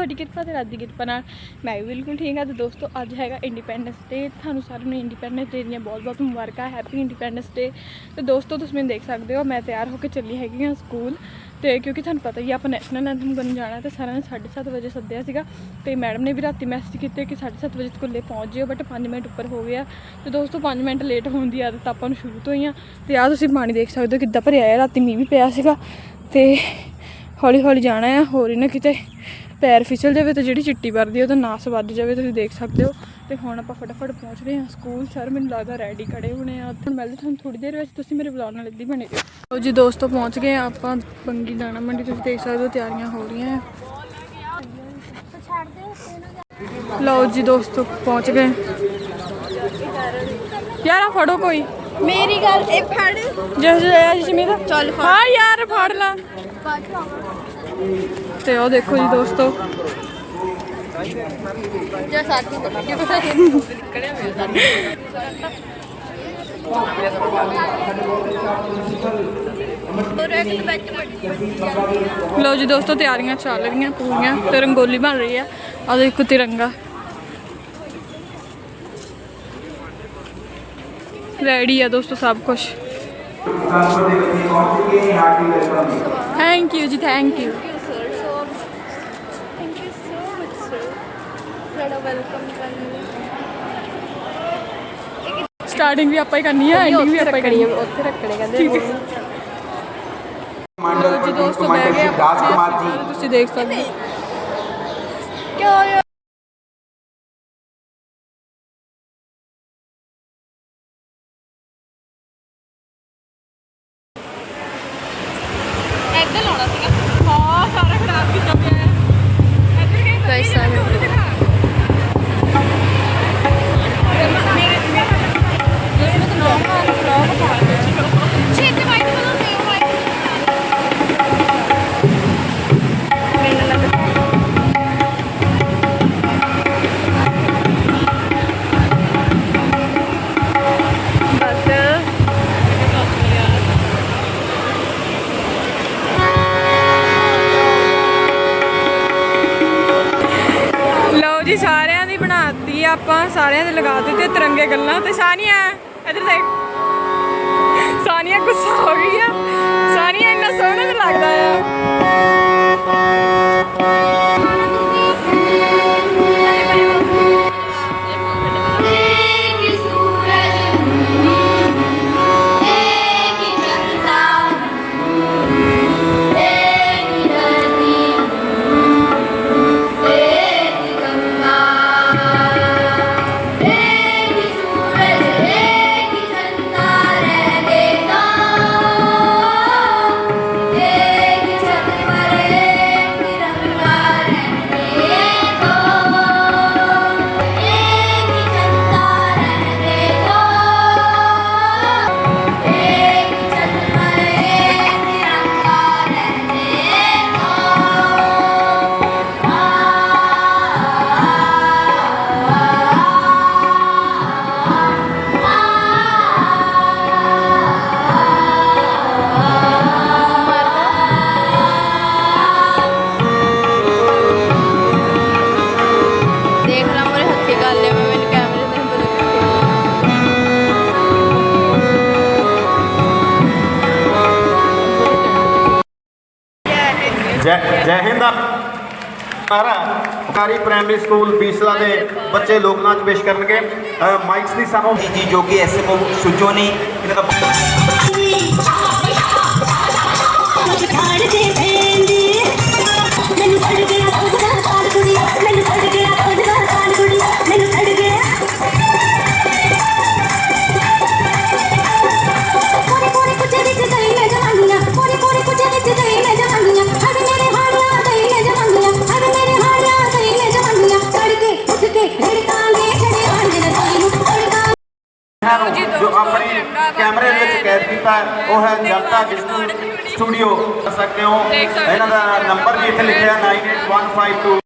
ਤੁਹਾਡੀ ਕਿਰਪਾ ਅਤੇ ਰਾਤ ਦੀ ਕਿਰਪਾ ਨਾਲ ਮੈਂ ਵੀ ਬਿਲਕੁਲ ਠੀਕ ਹਾਂ ਤੇ ਦੋਸਤੋ, ਅੱਜ ਹੈਗਾ ਇੰਡੀਪੈਂਡੈਂਸ ਡੇ ਤੁਹਾਨੂੰ ਸਾਰਿਆਂ ਨੂੰ ਇੰਡੀਪੈਂਡੈਂਸ ਡੇ ਦੀਆਂ ਬਹੁਤ-ਬਹੁਤ ਮੁਬਾਰਕਾਂ ਹੈਪੀ ਇੰਡੀਪੈਂਡੈਂਸ ਡੇ ਤੇ ਦੋਸਤੋ, ਤੁਸੀਂ ਮੈਨੂੰ ਦੇਖ ਸਕਦੇ ਹੋ, ਮੈਂ ਤਿਆਰ ਹੋ ਕੇ ਚੱਲੀ ਹੈਗੀ ਹਾਂ ਸਕੂਲ। ਤੇ ਕਿਉਂਕਿ ਤੁਹਾਨੂੰ ਪਤਾ ਹੀ ਆ, ਆਪਾਂ ਨੈਸ਼ਨਲ ਐਂਥਮ ਕਰਨ ਜਾਣਾ ਤੇ ਸਾਰਿਆਂ ਨੇ 7:30 ਵਜੇ ਸੱਦਿਆ ਸੀਗਾ। ਤੇ ਮੈਡਮ ਨੇ ਵੀ ਰਾਤੀ ਮੈਸੇਜ ਕੀਤੇ ਕਿ 7:30 ਵਜੇ ਸਕੂਲੇ ਪਹੁੰਚ ਜਿਓ ਬਟ 5 ਮਿੰਟ ਉੱਪਰ ਹੋ ਗਿਆ। ਤੇ ਦੋਸਤੋ 5 ਮਿੰਟ ਲੇਟ ਹੋਣ ਦੀ ਆਦਤ ਆਪਾਂ ਨੂੰ ਸ਼ੁਰੂ ਤੋਂ ਹੀ ਆ। ਤੇ ਆ ਤੁਸੀਂ ਪਾਣੀ ਦੇਖ ਸਕਦੇ ਹੋ, ਕਿੱਦਾਂ ਭਰਿਆ ਹੈ ਰਾਤੀ ਮੀਂਹ ਵੀ ਪਿਆ ਸੀਗਾ। ਤੇ ਹੌਲੀ ਹੌਲੀ ਜਾਣਾ ਆ, ਹੋਰ ਹੀ ਨਾ ਕਿਤੇ। ਪੈਰ ਫਿਸਲ ਜਾਵੇ ਤੇ ਜਿਹੜੀ ਚਿੱਟੀ ਵਰਦੀ ਉਹਦਾ ਨਾਸ ਵੱਜ ਜਾਵੇ ਤੁਸੀਂ ਦੇਖ ਸਕਦੇ ਹੋ ਤੇ ਹੁਣ ਆਪਾਂ ਫਟਾਫਟ ਪਹੁੰਚ ਰਹੇ ਹਾਂ ਸਕੂਲ ਸਰ ਮੈਨੂੰ ਲੱਗਦਾ ਰੈਡੀ ਖੜੇ ਹੋਣੇ ਆ ਹੁਣ ਮਿਲਦੇ ਤੁਹਾਨੂੰ ਥੋੜੀ ਦੇਰ ਵਿੱਚ ਤੁਸੀਂ ਮੇਰੇ ਬੁਲਾਉਣ ਨਾਲ ਇੱਦੀ ਬਣੇ ਰਹੋ ਲਓ ਜੀ ਦੋਸਤੋ ਪਹੁੰਚ ਗਏ ਆਪਾਂ ਬੰਗੀ ਦਾਣਾ ਮੰਡੀ ਤੁਸੀਂ ਦੇਖ ਸਕਦੇ ਹੋ ਤਿਆਰੀਆਂ ਹੋ ਰਹੀਆਂ ਆ ਲਓ ਜੀ ਦੋਸਤੋ ਪਹੁੰਚ ਗਏ ਯਾਰ ਫੜੋ ਕੋਈ ਮੇਰੀ ਗੱਲ ਇਹ ਫੜ ਜਿਸ ਜਿਹਾ ਜਿਮੀਦਾ ਚੱਲ ਫੜ। ਹਾਂ ਯਾਰ ਫੜ ਲੈ ਤੇ ਉਹ ਦੇਖੋ ਜੀ ਦੋਸਤੋ। ਜੇ ਸਾਥੀ ਨਿਕਲਿਆ ਹੋਇਆ ਸਾਥੀ ਹੋਰ ਲਓ ਜੀ ਦੋਸਤੋ, ਤਿਆਰੀਆਂ ਚੱਲ ਰਹੀਆਂ ਪੂਰੀਆਂ ਤੇ ਰੰਗੋਲੀ ਬਣ ਰਹੀ ਆ ਆ ਦੇਖੋ ਤਿਰੰਗਾ। ਰੈਡੀ ਆ ਦੋਸਤੋ ਸਭ ਕੁਝ ਥੈਂਕ ਯੂ ਜੀ thank you sir so thank you so much sir ਸਾਡਾ ਵੈਲਕਮ ਕਰਨ ਸਟਾਰਟਿੰਗ ਵੀ ਆਪਾਂ ਹੀ ਕਰਨੀ ਆ ਐਂਡਿੰਗ ਵੀ ਆਪਾਂ ਹੀ ਕਰਨੀ ਆ। ਉੱਥੇ ਰੱਖਣੇ ਕਹਿੰਦੇ ਹੈ। ਲਓ ਜੀ ਦੋਸਤੋ ਬਹਿ ਕਮਾਂਡਰ ਗਏ ਜੀ ਆਪਾਂ ਰਾਜਕੁਮਾਰ ਜੀ। ਤੁਸੀਂ ਦੇਖ ਸਕਦੇ ਹੋ। ਕਿਉਂ ਦਿੱਤੇ ਗੱਲਾਂ ਤੇ ਸਾਰੀਆਂ ਪ੍ਰਾਇਮਰੀ ਸਕੂਲ ਬੀਸਲਾ ਦੇ ਬੱਚੇ ਲੋਕ ਨਾਚ ਪੇਸ਼ ਕਰਨਗੇ ਅ, ਮਾਈਕਸ ਦੀ ਸਾਨੂੰ ਜੀ ਜੋ ਕਿ ਐਸਐਮਓ ਸੁਜੋ ਨੇ ਇਹਨਾਂ ਦਾ ਇਹਨਾਂ ਨੂੰ ਜੋ ਆਪਣੇ ਕੈਮਰੇ ਦੇ ਵਿੱਚ ਕੈਦ ਕੀਤਾ ਹੈ, ਉਹ ਹੈ ਜਨਤਾ ਡਿਜੀਟਲ ਸਟੂਡੀਓ। ਕਰ ਸਕਦੇ ਹੋ ਇਹਨਾਂ ਦਾ ਨੰਬਰ ਵੀ ਇੱਥੇ ਲਿਖਿਆ 98152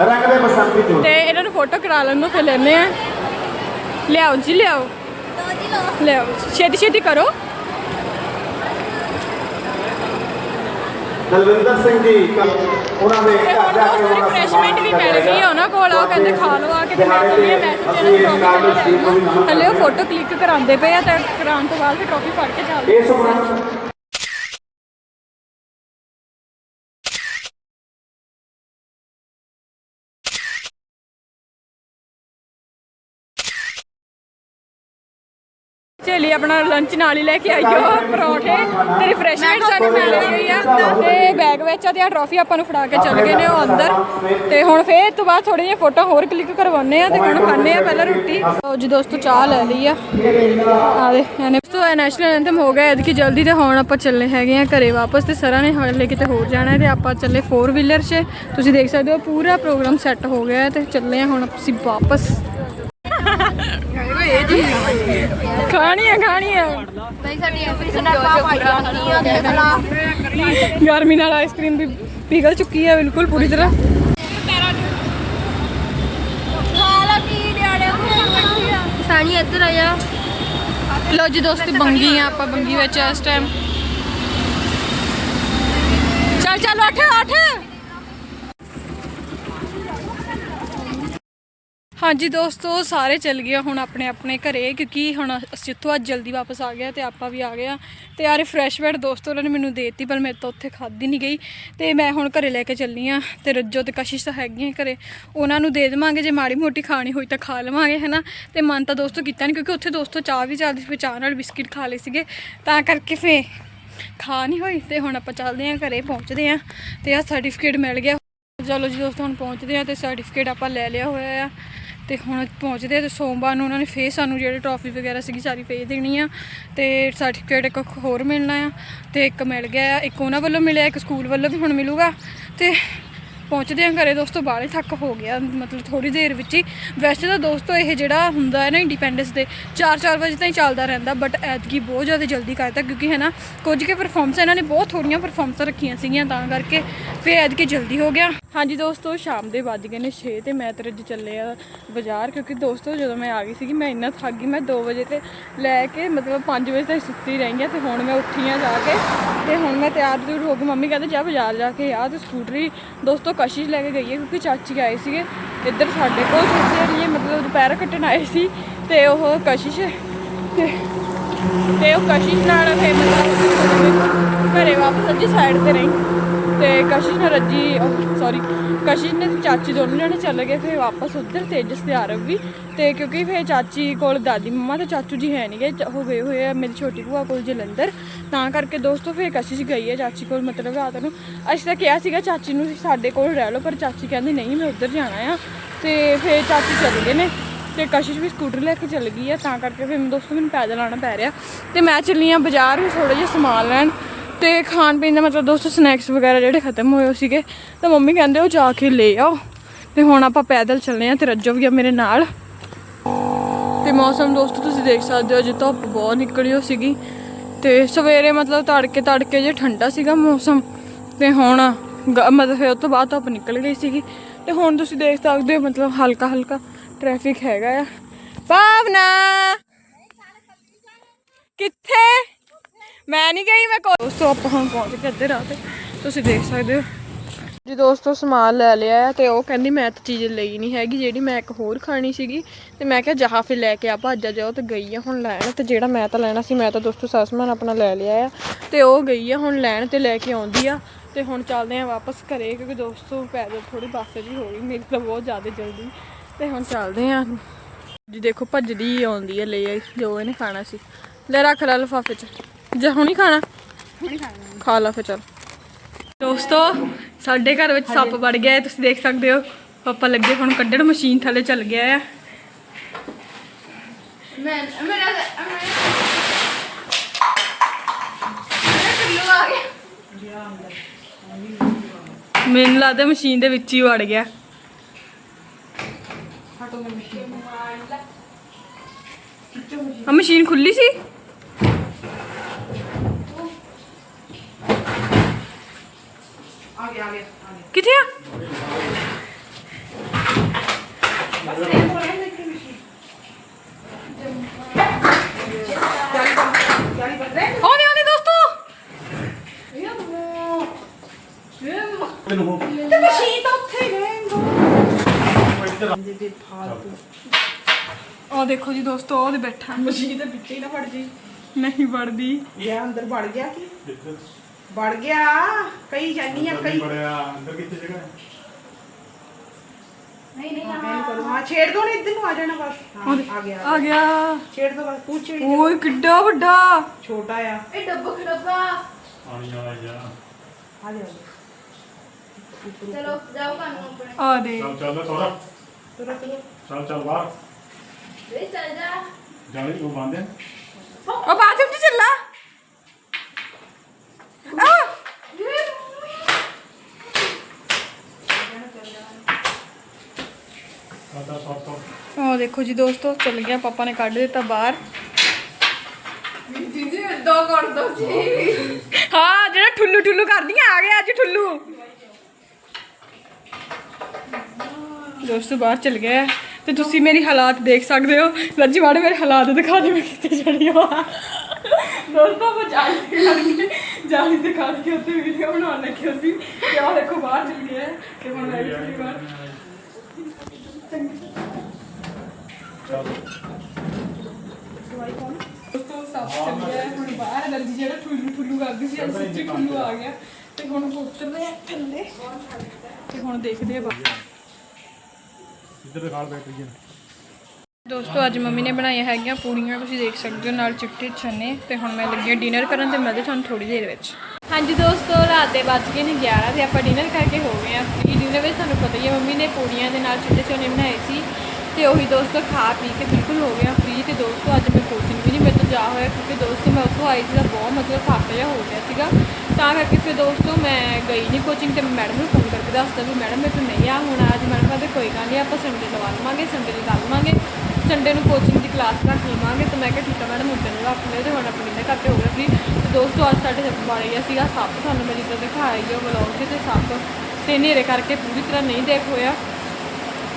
ਰੰਗ ਦੇ ਬਸੰਤੀ ਚੋਂ ਤੇ ਇਹਨਾਂ ਨੂੰ ਫੋਟੋ ਕਰਾ ਲੈਣ ਨੂੰ ਫਿਰ ਲੈਣੇ ਆ। ਲਿਆਓ ਜੀ ਲਿਆਓ। ਲਿਆਓ। ਛੇਤੀ ਛੇਤੀ ਕਰੋ। ਦਲਵਿੰਦਰ ਸਿੰਘ ਜੀ ਉਹਨਾਂ ਦੇ ਘਰ ਜਾ ਕੇ ਉਹਨਾਂ ਦਾ ਰਿਫਰੈਸ਼ਮੈਂਟ ਵੀ ਮਿਲ ਗਈ ਆ ਉਹਨਾਂ ਕੋਲ ਉਹ ਕਹਿੰਦੇ ਖਾ ਲਓ ਆ ਕੇ ਤੇ ਮੈਂ ਆ ਮੈਸੇਜ ਹਲੇ ਫੋਟੋ ਕਲਿੱਕ ਕਰਾਉਂਦੇ ਪਏ ਆ ਤੇ ਕਰਾਉਣ ਤੋਂ ਬਾਅਦ ਫਿਰ ਟਰੋਫੀ ਫੜ ਕੇ ਚੱਲਦੇ ਇਸ ਉਪਰੰਤ ਚੇਲੀ ਆਪਣਾ ਲੰਚ ਨਾਲ ਹੀ ਲੈ ਕੇ ਆਈਓ ਪਰੌਂਠੇ ਤੇ ਰਿਫਰੈਸ਼ਮੈਂਟ ਸਾਨੂੰ ਮਿਲ ਰਹੀ ਆ। ਤੇ ਬੈਗ ਵਿੱਚ ਆ ਤੇ ਆ ਟਰੋਫੀ ਆਪਾਂ ਨੂੰ ਫੜਾ ਕੇ ਚੱਲ ਗਏ ਨੇ ਉਹ ਅੰਦਰ। ਤੇ ਹੁਣ ਫੇਰ ਇਹ ਤੋਂ ਬਾਅਦ ਥੋੜੀ ਜਿਹੀ ਫੋਟੋ ਹੋਰ ਕਲਿੱਕ ਕਰਵਾਉਣੇ ਆ ਤੇ ਹੁਣ ਖਾਣੇ ਆ ਪਹਿਲਾਂ ਰੋਟੀ। ਲਓ ਜੀ ਦੋਸਤੋ ਚਾਹ ਲੈ ਲਈ ਆ। ਆ ਦੇ ਇਹਨੇ ਤੋਂ ਨੈਸ਼ਨਲ ਐਂਥਮ ਹੋ ਗਿਆ ਐਤਕੀ ਜਲਦੀ ਤੇ ਹੁਣ ਆਪਾਂ ਚੱਲੇ ਹੈਗੇ ਆ ਘਰੇ ਵਾਪਸ ਤੇ ਸਰਾਂ ਨੇ ਹਲੇ ਕਿਤੇ ਹੋਰ ਜਾਣਾ ਤੇ ਆਪਾਂ ਚੱਲੇ 4 ਵੀਲਰ 'ਚ। ਤੁਸੀਂ ਦੇਖ ਸਕਦੇ ਹੋ ਪੂਰਾ ਪ੍ਰੋਗਰਾਮ ਸੈੱਟ ਹੋ ਗਿਆ ਤੇ ਚੱਲੇ ਆ ਹੁਣ ਅਸੀਂ ਵਾਪਸ। ਖਾਣੀਆਂ ਖਾਣੀਆਂ। ਬਈ ਸਾਡੀ ਐਪਰੀਸ਼ਨ ਆਪਾਂ ਪਾਈਆਂ ਨਹੀਂ ਦੇਖ ਲਾ ਗਰਮੀ ਨਾਲ ਆਈਸਕ੍ਰੀਮ ਵੀ ਪਿਘਲ ਚੁੱਕੀ ਹੈ ਬਿਲਕੁਲ ਪੂਰੀ ਤਰ੍ਹਾਂ। ਹਾਲਾ ਇੱਧਰ ਆ ਲੋ ਜੀ ਦੋਸਤੀ, ਬੰਗੀ ਆ ਆਪਾਂ, ਬੰਗੀ ਵਿੱਚ ਇਸ ਟਾਈਮ ਚੱਲ ਚੱਲ, ਉੱਠ ਉੱਠ। ਹਾਂਜੀ ਦੋਸਤੋ ਸਾਰੇ ਚੱਲ ਗਏ ਹੁਣ ਆਪਣੇ ਆਪਣੇ ਘਰੇ, ਕਿਉਂਕਿ ਹੁਣ ਅਸੀਂ ਉੱਥੋਂ ਅੱਜ ਜਲਦੀ ਵਾਪਸ ਆ ਗਿਆ ਤੇ ਆਪਾਂ ਵੀ ਆ ਗਏ ਆ। ਤੇ ਆ ਰਿਫਰੈਸ਼ਮੈਂਟ ਦੋਸਤੋ, ਉਹਨਾਂ ਨੇ ਮੈਨੂੰ ਦੇਤੀ, ਪਰ ਮੇਰੇ ਤਾਂ ਉੱਥੇ ਖਾਧੀ ਨਹੀਂ ਗਈ। ਤੇ ਮੈਂ ਹੁਣ ਘਰੇ ਲੈ ਕੇ ਚੱਲੀ ਆ, ਤੇ ਰੱਜੋ ਤੇ ਕਸ਼ਿਸ਼ ਤਾਂ ਹੈਗੀਆਂ ਘਰੇ। ਉਹਨਾਂ ਨੂੰ ਦੇ ਦੇਵਾਂਗੇ, ਜੇ ਮਾੜੀ ਮੋਟੀ ਖਾਣੀ ਹੋਈ ਤਾਂ ਖਾ ਲਵਾਂਗੇ, ਹਨਾ? ਤੇ ਮਨ ਤਾਂ ਦੋਸਤੋ ਕੀਤਾ ਨਹੀਂ, ਕਿਉਂਕਿ ਉੱਥੇ ਦੋਸਤੋ ਚਾਹ ਵੀ ਚੱਲਦੀ ਸੀ ਚਾਹ ਨਾਲ ਬਿਸਕਿਟ ਖਾ ਲਏ ਸੀਗੇ। ਤਾਂ ਕਰਕੇ ਫੇ ਖਾ ਨਹੀਂ ਹੋਈ, ਤੇ ਹੁਣ ਆਪਾਂ ਚੱਲਦੇ ਆਂ, ਘਰੇ ਪਹੁੰਚਦੇ ਆਂ। ਤੇ ਆ ਸਰਟੀਫਿਕੇਟ ਮਿਲ ਗਿਆ। ਚਲੋ ਜੀ ਦੋਸਤੋ, ਹੁਣ ਪਹੁੰਚਦੇ ਆ, ਤੇ ਸਰਟੀਫਿਕੇਟ ਆਪਾਂ ਲੈ ਲਿਆ ਹੋਇਆ ਆ। ਤੇ ਹੁਣ ਪਹੁੰਚਦੇ ਆ ਤੇ ਸੋਮਵਾਰ ਨੂੰ ਉਹਨਾਂ ਨੇ ਫੇਰ ਸਾਨੂੰ ਜਿਹੜੇ ਟਰੋਫੀ ਵਗੈਰਾ ਸੀਗੀ ਸਾਰੀ ਭੇਜ ਦੇਣੀ ਆ ਤੇ ਸਰਟੀਫਿਕੇਟ ਇੱਕ ਹੋਰ ਮਿਲਣਾ ਆ ਤੇ ਇੱਕ ਮਿਲ ਗਿਆ ਇੱਕ ਉਹਨਾਂ ਵੱਲੋਂ ਮਿਲਿਆ, ਇੱਕ ਸਕੂਲ ਵੱਲੋਂ ਵੀ ਹੁਣ ਮਿਲੂਗਾ ਤੇ ਪਹੁੰਚਦੇ ਹਾਂ ਘਰੇ, ਦੋਸਤੋ ਬਾਹਲੇ ਥੱਕ ਹੋ ਗਿਆ ਮਤਲਬ ਥੋੜੀ ਦੇਰ ਵਿੱਚ ਹੀ। ਵੈਸੇ ਤਾਂ ਦੋਸਤੋ ਇਹ ਜਿਹੜਾ ਹੁੰਦਾ ਹੈ ਨਾ ਇੰਡੀਪੈਂਡੈਂਸ ਦੇ 4-4 ਵਜੇ ਤਾਈਂ ਚੱਲਦਾ ਰਹਿੰਦਾ ਬਟ ਐਤਕੀ ਬਹੁਤ ਜ਼ਿਆਦਾ ਜਲਦੀ ਕਰਤਾ ਕਿਉਂਕਿ ਹੈ ਨਾ, ਕੁਝ ਕੇ ਪਰਫਾਰਮੈਂਸ ਇਹਨਾਂ ਨੇ ਬਹੁਤ ਥੋੜੀਆਂ ਪਰਫਾਰਮੈਂਸ ਰੱਖੀਆਂ ਸੀਗੀਆਂ, ਤਾਂ ਕਰਕੇ ਫਿਰ ਐਤਕੀ ਜਲਦੀ ਹੋ ਗਿਆ। ਹਾਂਜੀ ਦੋਸਤੋ, ਸ਼ਾਮ ਦੇ ਵੱਜ ਗਏ ਨੇ 6 ਤੇ ਮੈਂ ਤੇ ਰੱਜ ਚੱਲੇ ਆ ਬਾਜ਼ਾਰ, ਕਿਉਂਕਿ ਦੋਸਤੋ ਜਦੋਂ ਮੈਂ ਆ ਗਈ ਸੀਗੀ, ਮੈਂ ਇੰਨਾ ਥੱਕ ਗਈ, ਮੈਂ 2 ਵਜੇ ਤੇ ਲੈ ਕੇ ਮਤਲਬ 5 ਵਜੇ ਤੱਕ ਸੁੱਤੀ ਰਹੀ ਹਾਂ ਤੇ ਹੁਣ ਮੈਂ ਉੱਠੀ ਆ ਜਾ ਕੇ, ਤੇ ਹੁਣ ਮੈਂ ਤਿਆਰ ਜ਼ਰੂਰ ਹੋ ਗਈ ਮੰਮੀ ਕਹਿੰਦੇ ਜਾ ਬਾਜ਼ਾਰ ਜਾ ਕੇ ਆ, ਤੇ ਸਕੂਟਰੀ, ਦੋਸਤੋ ਕਸ਼ਿਸ਼ ਲੈ ਕੇ ਗਈ ਹੈ ਕਿਉਂਕਿ ਚਾਚੀ ਆਏ ਸੀਗੇ, ਇੱਧਰ ਸਾਡੇ ਕੋਲ ਚਾਚੀ ਲਈ ਮਤਲਬ ਦੁਪਹਿਰ ਕੱਟਣ ਆਏ ਸੀ ਤੇ ਉਹ ਕਸ਼ਿਸ਼ ਤੇ ਉਹ ਕਸ਼ਿਸ਼ ਨਾਲ ਫੇ ਮਤਲਬ ਘਰੇ ਵਾਪਸ ਅੱਜੀ ਸਾਈਡ ਤੇ ਰਹੀ। ਤੇ ਕਸ਼ਿਸ਼ ਨੇ ਰੱਜੀ ਸੌਰੀ ਕਸ਼ਿਸ਼ ਨੇ ਤੇ ਚਾਚੀ ਦੋਨੋਂ ਜਣੇ ਚੱਲ ਗਏ, ਫਿਰ ਵਾਪਸ ਉੱਧਰ ਤੇਜਸ ਤੇ ਆਰਵ ਵੀ। ਤੇ ਕਿਉਂਕਿ ਫਿਰ ਚਾਚੀ ਕੋਲ ਦਾਦੀ ਮੰਮਾ ਤੇ ਚਾਚੂ ਜੀ ਹੈ ਨਹੀਂਗੇ ਉਹ ਗਏ ਹੋਏ ਆ ਮੇਰੀ ਛੋਟੀ ਭੂਆ ਕੋਲ ਜਲੰਧਰ। ਤਾਂ ਕਰਕੇ ਦੋਸਤੋ ਫਿਰ ਕਸ਼ਿਸ਼ ਗਈ ਹੈ ਚਾਚੀ ਕੋਲ, ਮਤਲਬ ਰਾਤ ਨੂੰ। ਅਸੀਂ ਤਾਂ ਕਿਹਾ ਸੀਗਾ ਚਾਚੀ ਨੂੰ ਸਾਡੇ ਕੋਲ ਰਹਿ ਲਓ, ਪਰ ਚਾਚੀ ਕਹਿੰਦੀ ਨਹੀਂ, ਮੈਂ ਉੱਧਰ ਜਾਣਾ ਆ। ਤੇ ਫਿਰ ਚਾਚੀ ਚੱਲ ਗਏ ਨੇ। ਤੇ ਕਸ਼ਿਸ਼ ਵੀ ਸਕੂਟਰ ਲੈ ਕੇ ਚੱਲ ਗਈ ਆ, ਤਾਂ ਕਰਕੇ ਫਿਰ ਦੋਸਤੋ ਮੈਨੂੰ ਪੈਦਲ ਆਉਣਾ ਪੈ ਰਿਹਾ। ਤੇ ਮੈਂ ਚੱਲੀ ਆ ਬਾਜ਼ਾਰ ਵੀ ਥੋੜਾ ਜਿਹਾ ਸਮਾਨ ਲੈਣ। ਤੇ ਖਾਣ ਪੀਣ ਦਾ ਮਤਲਬ ਦੋਸਤੋ ਸਨੈਕਸ ਵਗੈਰਾ ਜਿਹੜੇ ਖਤਮ ਹੋਏ ਸੀਗੇ, ਤਾਂ ਮੰਮੀ ਕਹਿੰਦੇ ਉਹ ਜਾ ਕੇ ਲੈ ਆਓ। ਤੇ ਹੁਣ ਆਪਾਂ ਪੈਦਲ ਚੱਲਨੇ ਆ ਤੇ ਰੱਜੋ ਵੀ ਆ ਮੇਰੇ ਨਾਲ। ਤੇ ਮੌਸਮ ਦੋਸਤੋ ਤੁਸੀਂ ਦੇਖ ਸਕਦੇ ਹੋ ਜੇ ਧੁੱਪ ਬਹੁਤ ਨਿਕਲੀ ਹੋ ਸੀਗੀ। ਤੇ ਸਵੇਰੇ ਮਤਲਬ ਤੜਕੇ ਤੜਕੇ ਜੇ ਠੰਡਾ ਸੀਗਾ ਮੌਸਮ, ਤੇ ਹੁਣ ਗ- ਮਤਲਬ ਫਿਰ ਉਸ ਤੋਂ ਬਾਅਦ ਧੁੱਪ ਨਿਕਲ ਗਈ ਸੀਗੀ। ਤੇ ਹੁਣ ਤੁਸੀਂ ਦੇਖ ਸਕਦੇ ਹੋ ਮਤਲਬ ਹਲਕਾ ਹਲਕਾ ਟ੍ਰੈਫਿਕ ਹੈਗਾ ਆ। ਭਾਵਨਾ! ਕਿੱਥੇ? ਮੈਂ ਨਹੀਂ ਗਈ, ਮੈਂ ਕੋ ਦੋਸਤੋ, ਆਪਾਂ ਹੁਣ ਪਹੁੰਚ ਗਏ ਅੱਧੇ ਤੇ। ਤੁਸੀਂ ਦੇਖ ਸਕਦੇ ਹੋ। ਜੀ ਦੋਸਤੋ, ਸਮਾਨ ਲੈ ਲਿਆ ਤੇ ਉਹ ਕਹਿੰਦੀ ਮੈਂ ਤਾਂ ਚੀਜ਼ ਲਈ ਨਹੀਂ ਹੈਗੀ, ਜਿਹੜੀ ਮੈਂ ਇੱਕ ਹੋਰ ਖਾਣੀ ਸੀਗੀ। ਤੇ ਮੈਂ ਕਿਹਾ ਜਹਾ ਫਿਰ ਲੈ ਕੇ ਆ, ਭੱਜ ਜਾਓ ਤੇ ਗਈ ਆ ਹੁਣ ਲੈਣ। ਤੇ ਜਿਹੜਾ ਮੈਂ ਤਾਂ ਲੈਣਾ ਸੀ, ਮੈਂ ਤਾਂ ਦੋਸਤੋ ਸਾਰਾ ਆਪਣਾ ਲੈ ਲਿਆ ਆ। ਤੇ ਉਹ ਗਈ ਆ ਹੁਣ ਲੈਣ ਤੇ ਲੈ ਕੇ ਆਉਂਦੀ ਆ। ਤੇ ਹੁਣ ਚੱਲਦੇ ਆ ਵਾਪਸ ਘਰੇ, ਕਿਉਂਕਿ ਦੋਸਤੋ ਪੈਦਲ ਥੋੜੀ ਬੱਸ ਜੀ ਹੋ ਗਈ, ਮੇਰੀ ਤਾਂ ਬਹੁਤ ਜ਼ਿਆਦਾ ਜਲਦੀ। ਤੇ ਹੁਣ ਚੱਲਦੇ ਆ। ਜੀ ਦੇਖੋ, ਭੱਜਦੀ ਆਉਂਦੀ ਆ, ਲੈ ਆਈ, ਜੋ ਇਹਨੇ ਖਾਣਾ ਸੀ। ਲੈ ਰੱਖ ਲੈ ਲਫਾਫੇ 'ਚ। ਜੇ ਹੁਣੀ ਖਾਣਾ? ਖਾ ਲਾ ਫਿਰ ਚੱਲ। ਦੋਸਤੋ ਸਾਡੇ ਘਰ ਵਿੱਚ ਸੱਪ ਵੜ ਗਿਆ ਹੈ ਤੁਸੀਂ ਦੇਖ ਸਕਦੇ ਹੋ। ਪਾਪਾ ਲੱਗੇ ਹੁਣ ਕੱਢਣ ਮਸ਼ੀਨ ਥੱਲੇ ਚੱਲ ਗਿਆ ਆ। ਮੈਂ ਮੇਰਾ ਮੈਨੂੰ ਲੱਗਦਾ ਮਸ਼ੀਨ ਦੇ ਵਿੱਚ ਹੀ ਵੜ ਗਿਆ। ਆ ਮਸ਼ੀਨ ਖੁੱਲੀ ਸੀ? ਕਿੱਥੇ ਆ ਆਉਂਦੇ ਆਉਂਦੇ ਦੋਸਤੋ ਉਹ ਦੇਖੋ ਜੀ ਦੋਸਤੋ ਉਹਦੇ ਬੈਠਾ ਮਸ਼ੀਨ ਦੇ ਵਿੱਚ ਹੀ ਨਾ ਵੜ ਜੀ ਨਹੀਂ ਵੜਦੀ ਇਹ ਅੰਦਰ ਵੜ ਗਿਆ ਕਿ ਵੜ ਗਿਆ ਕਈ ਜਾਨੀ ਆ ਕਈ ਬੜਿਆ ਅੰਦਰ ਕਿੱਥੇ ਜਗ੍ਹਾ ਹੈ ਨਹੀਂ ਨਹੀਂ ਮੈਂ ਕਰੂੰ ਹਾਂ ਛੇੜ ਦੋ ਨਾ ਇੱਧਰ ਨੂੰ ਆ ਜਾਣਾ ਬਸ ਹਾਂ, ਆ ਗਿਆ ਆ ਗਿਆ ਛੇੜ ਦੋ ਬਸ ਤੂੰ ਛੇੜ ਓਏ ਕਿੱਡਾ ਵੱਡਾ ਛੋਟਾ ਆ ਇਹ ਡੱਬਾ ਖੜੱਬਾ ਪਾਣੀ ਵਾਲਾ ਜਾ ਆ ਜਾ ਚਲੋ ਜਾਓ ਕਾਨੂੰ ਆਪਣੇ ਆ ਦੇ ਚੱਲ ਚੱਲ ਥੋੜਾ ਤੁਰੋ ਤੁਰੋ ਚੱਲ ਚੱਲ ਬਾਹਰ ਵੇ ਚੱਲ ਜਾ ਜਾਣੀ ਉਹ ਬੰਦ ਹੈ ਉਹ ਬਾਥਰੂਮ 'ਚ ਚੱਲਾ ਆ ਸਾਡਾ ਉਹ ਦੇਖੋ ਜੀ ਦੋਸਤੋ ਚੱਲ ਗਿਆ ਪਾਪਾ ਨੇ ਕੱਢ ਦਿੱਤਾ ਬਾਹਰ। ਦੀਦੀ ਇਦਾਂ ਕਰ ਦੋ ਜੀ। ਹਾਂ ਜਿਹੜਾ ਠੁੱਲੂ ਠੁੱਲੂ ਕਰਦੀਆਂ ਆ ਗਿਆ ਅੱਜ ਠੁੱਲੂ। ਦੋਸਤੋ ਬਾਹਰ ਚਲ ਗਿਆ। ਤੇ ਤੁਸੀਂ ਮੇਰੀ ਹਾਲਾਤ ਦੇਖ ਸਕਦੇ ਹੋ। ਲੱਜੀ ਮਾੜੇ ਮੇਰੇ ਹਾਲਾਤ ਦਿਖਾ ਦੇ ਮੈਂ ਕਿੱਥੇ ਚੜੀ ਹਾਂ। ਦੋਸਤੋ ਮੈਂ ਜਾਲੀ ਤੇ ਖੜ ਕੇ ਜਾਲੀ ਤੇ ਖੜ ਕੇ ਉੱਤੇ ਵੀਡੀਓ ਬਣਾਉਣ ਲੱਗੀ ਸੀ ਤੇ ਆਹ ਦੇਖੋ ਬਾਹਰ ਚਲ ਗਿਆ ਤੇ ਹੁਣ ਮੈਂ ਵੀ ਚਲੀ ਬਾਹਰ। ਦੋਸਤੋ ਸੱਪ ਚੱਲ ਗਿਆ ਹੁਣ ਬਾਹਰ ਲੱਗੀ ਜਿਹੜਾ ਠੁੱਲੂ ਠੁੱਲੂ ਕਰਦੀ ਸੀ ਅੱਜ ਸੱਚੀ ਠੁੱਲੂ ਆ ਗਿਆ। ਤੇ ਹੁਣ ਉਹ ਉਤਰਦੇ ਆ ਥੱਲੇ। ਤੇ ਹੁਣ ਦੇਖਦੇ ਆ ਬਾਹਰ। ਇੱਧਰ ਦਿਖਾ ਬੈਟਰੀ ਦੋਸਤੋ, ਅੱਜ ਮੰਮੀ ਨੇ ਬਣਾਈਆਂ ਹੈਗੀਆਂ ਪੂੜੀਆਂ, ਤੁਸੀਂ ਦੇਖ ਸਕਦੇ ਹੋ, ਨਾਲ ਚਿੱਟੇ ਚਨੇ ਤੇ ਹੁਣ ਮੈਂ ਲੱਗੀ ਡਿਨਰ ਕਰਨ ਤੇ ਮਿਲਦੇ ਤੁਹਾਨੂੰ ਥੋੜੀ ਦੇਰ ਵਿੱਚ। ਹਾਂਜੀ ਦੋਸਤੋ, ਰਾਤ ਦੇ ਵੱਜ ਗਏ ਨੇ 11 ਤੇ ਆਪਾਂ ਡਿਨਰ ਕਰਕੇ ਹੋ ਗਏ ਆ ਫ੍ਰੀ ਡਿਨਰ ਵਿੱਚ ਤੁਹਾਨੂੰ ਪਤਾ ਹੀ ਹੈ, ਮੰਮੀ ਨੇ ਪੂੜੀਆਂ ਦੇ ਨਾਲ ਚਿੱਟੇ ਚਨੇ ਬਣਾਏ ਸੀ ਤੇ ਉਹੀ ਦੋਸਤੋ ਖਾ ਪੀ ਕੇ ਬਿਲਕੁਲ ਹੋ ਗਿਆ ਫ੍ਰੀ ਤੇ ਦੋਸਤੋ, ਅੱਜ ਮੈਂ ਕੋਚਿੰਗ ਵੀ ਨਹੀਂ ਮੇਰੇ ਤੋਂ ਜਾ ਹੋਇਆ ਕਿਉਂਕਿ ਦੋਸਤੋ ਮੈਂ ਉੱਥੋਂ ਆਈ ਸੀ ਤਾਂ ਬਹੁਤ ਮਤਲਬ ਥੱਕ ਜਿਹਾ ਹੋ ਗਿਆ ਸੀਗਾ। ਤਾਂ ਕਰਕੇ ਫਿਰ ਦੋਸਤੋ ਮੈਂ ਗਈ ਨਹੀਂ ਕੋਚਿੰਗ ਤੇ ਮੈਂ ਮੈਡਮ ਨੂੰ ਫੋਨ ਕਰਕੇ ਦੱਸਦਾ ਵੀ ਮੈਡਮ ਮੇਰੇ ਤੋਂ ਨਹੀਂ ਆ ਹੁਣ, ਅੱਜ ਮੈਡਮ ਕਹਿੰਦੇ ਕੋਈ ਗੱਲ ਨਹੀਂ ਆਪਾਂ ਸੰਡੇ ਲਵਾ ਲਵਾਂਗੇ ਸੰਡੇ ਲਗਾ ਲਵਾਂਗੇ। ਸੰਡੇ ਨੂੰ ਕੋਚਿੰਗ ਦੀ ਕਲਾਸ ਰੱਖ ਲਵਾਂਗੇ ਤੇ ਮੈਂ ਕਿਹਾ, ਠੀਕ ਆ ਮੈਡਮ ਮੁੰਡੇ ਨੂੰ ਰੱਖ ਲਿਓ। ਤੇ ਹੁਣ ਆਪਣੀ ਨੇ ਕਰਕੇ ਹੋ ਗਿਆ ਫ੍ਰੀ ਤੇ ਦੋਸਤੋ, ਅੱਜ ਸਾਡੇ ਸੱਪ ਸੀਗਾ ਸੱਪ। ਤੁਹਾਨੂੰ ਮੈਂ ਜਿੱਦਾਂ ਦਿਖਾਇਆ ਹੀ ਉਹ ਵਲੌਗ 'ਚ ਤੇ ਸੱਪ ਤੇ ਹਨੇਰੇ ਕਰਕੇ ਪੂਰੀ ਤਰ੍ਹਾਂ ਨਹੀਂ ਦੇਖ ਹੋਇਆ।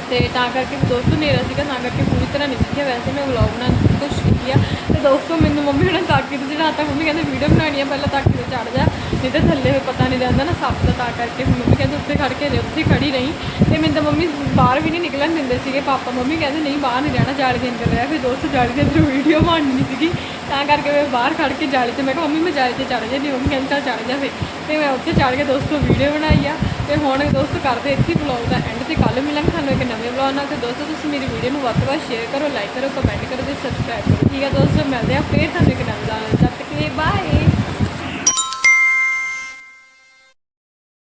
ਤੇ ਤਾਂ ਕਰਕੇ ਦੋਸਤੋ, ਹਨੇਰਾ ਸੀਗਾ, ਤਾਂ ਕਰਕੇ ਪੂਰੀ ਤਰ੍ਹਾਂ ਨਹੀਂ ਦਿਖਿਆ। ਵੈਸੇ ਮੈਂ ਵਲੌਗ ਬਣਾਉਣ ਦੀ ਕੋਸ਼ਿਸ਼ ਕੀਤੀ ਆ। ਤੇ ਦੋਸਤੋ, ਮੈਨੂੰ ਮੰਮੀ ਹੁਣਾਂ ਤਾਕੀ ਤੇ ਚੜਾਤਾ ਮੰਮੀ ਕਹਿੰਦੇ, ਵੀਡੀਓ ਬਣਾਉਣੀ ਆ, ਪਹਿਲਾਂ ਤਾਕੀ ਤੇ ਚੜ ਜਾ। ਜਿਹਦੇ ਥੱਲੇ ਹੋਏ ਪਤਾ ਨਹੀਂ ਰਹਿੰਦਾ ਨਾ ਸੱਪ ਦਾ ਤਾਂ ਕਰਕੇ ਮੰਮੀ ਕਹਿੰਦੇ ਉੱਥੇ ਖੜ ਕੇ ਰਹੀ ਉੱਥੇ ਹੀ ਖੜੀ ਰਹੀ ਤੇ ਮੈਨੂੰ ਤਾਂ ਮੰਮੀ ਬਾਹਰ ਵੀ ਨਹੀਂ ਨਿਕਲਣ ਦਿੰਦੇ ਸੀਗੇ। ਪਾਪਾ ਮੰਮੀ ਕਹਿੰਦੇ ਨਹੀਂ ਬਾਹਰ ਨਹੀਂ ਰਹਿਣਾ, ਜਾਲੀ ਦੇ ਅੰਦਰ ਰਿਹਾ ਫਿਰ ਦੋਸਤੋ ਜਾਲੀ ਦੇ ਅੰਦਰ ਵੀਡੀਓ ਬਣਨੀ ਸੀਗੀ। ਤਾਂ ਕਰਕੇ ਮੈਂ ਬਾਹਰ ਖੜ ਕੇ ਜਾਲੀ ਤੇ ਮੈਂ ਕਿਹਾ, ਮੰਮੀ ਮੈਂ ਜਾਲੀ ਤੇ ਚੜ ਜਾਂਦੀ ਮੰਮੀ ਕਹਿੰਦੇ ਚੱਲ ਚੜ ਜਾ ਫਿਰ। ਤੇ ਮੈਂ ਉੱਥੇ ਚੜ ਕੇ ਦੋਸਤੋ ਵੀਡੀਓ ਬਣਾਈ ਆ। ਤੇ ਹੁਣ ਦੋਸਤੋ ਕਰਦੇ ਇੱਥੇ ਵਲੌਗ ਦਾ ਐਂਡ ਤੇ ਕੱਲ ਮਿਲਾਂਗੇ ਤੁਹਾਨੂੰ ਇੱਕ ਨਵੇਂ ਵਲੌਗ ਨਾਲ। ਤੇ ਦੋਸਤੋ, ਤੁਸੀਂ ਮੇਰੀ ਵੀਡੀਓ ਨੂੰ ਵੱਧ ਤੋਂ ਵੱਧ ਸ਼ੇਅਰ ਕਰੋ ਲਾਈਕ ਕਰੋ ਕਮੈਂਟ ਕਰੋ ਤੇ ਸਬਸਕ੍ਰਾਈਬ ਕਰੋ। ਠੀਕ ਹੈ ਦੋਸਤੋ, ਮਿਲਦੇ ਆ ਫੇਰ ਤੁਹਾਨੂੰ ਇੱਕ ਨਵੇਂ ਵਲੌਗ ਨਾਲ। ਤਦ ਤੱਕ ਲਈ ਬਾਏ